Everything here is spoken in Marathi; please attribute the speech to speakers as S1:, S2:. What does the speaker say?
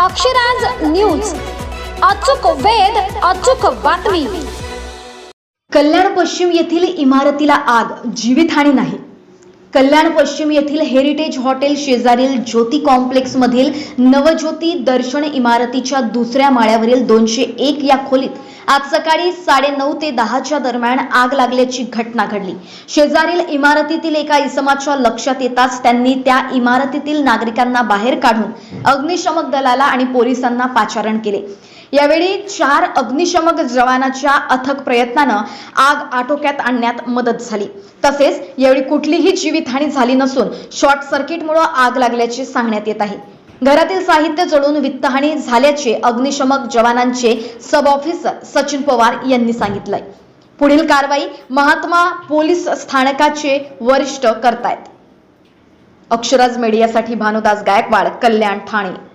S1: अक्षराज न्यूज. अचूक वेद अचूक बातमी.
S2: कल्याण पश्चिम येथील इमारतीला आग जीवितहानी नाही. कल्याण पश्चिम येथील हेरिटेज हॉटेल शेजारील ज्योती कॉम्प्लेक्स मधील नवज्योती दर्शन इमारतीच्या दुसऱ्या माळ्यावरील दोनशे एक या खोलीत आज सकाळी साडेनऊ ते दहाच्या दरम्यान आग लागल्याची घटना घडली. शेजारील इमारतीतील एका इसमाच्या लक्षात येताच त्यांनी त्या इमारतीतील नागरिकांना बाहेर काढून अग्निशमक दलाला आणि पोलिसांना पाचारण केले. यावेळी चार अग्निशमक जवानाच्या अथक प्रयत्नानं आग आटोक्यात आणण्यात मदत झाली. तसेच यावेळी कुठलीही जीवितहानी झाली नसून शॉर्ट सर्किटमुळे आग लागल्याचे सांगण्यात येत आहे. घरातील साहित्य जळून वित्तहानी झाल्याचे अग्निशमक जवानांचे सब ऑफिसर सचिन पवार यांनी सांगितलंय. पुढील कारवाई महात्मा पोलीस स्थानकाचे वरिष्ठ करतायत. अक्षराज मीडियासाठी भानुदास गायकवाड कल्याण ठाणे.